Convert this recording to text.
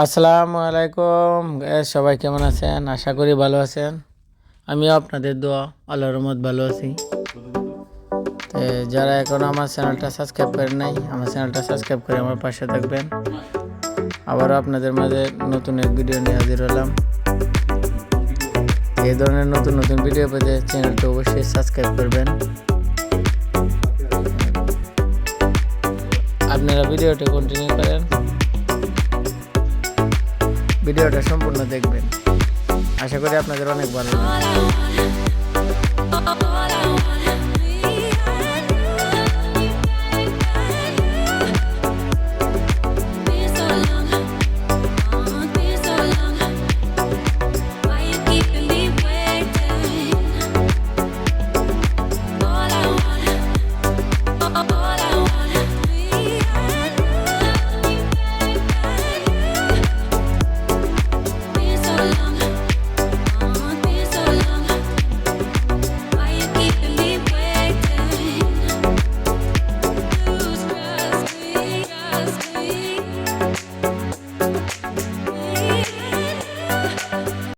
আসসালামু আলাইকুম। সবাই কেমন আছেন? আশা করি ভালো আছেন। আমিও আপনাদের দোয়া, আল্লাহর রহমত, ভালো আছি। যারা এখন আমার চ্যানেলটা সাবস্ক্রাইব করেন নাই, আমার চ্যানেলটা সাবস্ক্রাইব করে আমার পাশে থাকবেন। আবারও আপনাদের মাঝে নতুন এক ভিডিও নিয়ে হাজির হলাম। এই ধরনের নতুন নতুন ভিডিও পেতে চ্যানেলটা অবশ্যই সাবস্ক্রাইব করবেন। আপনারা ভিডিওটা কন্টিনিউ করেন। ভিডিওটা সম্পূর্ণ দেখবেন। আশা করি আপনাদের অনেক ভালো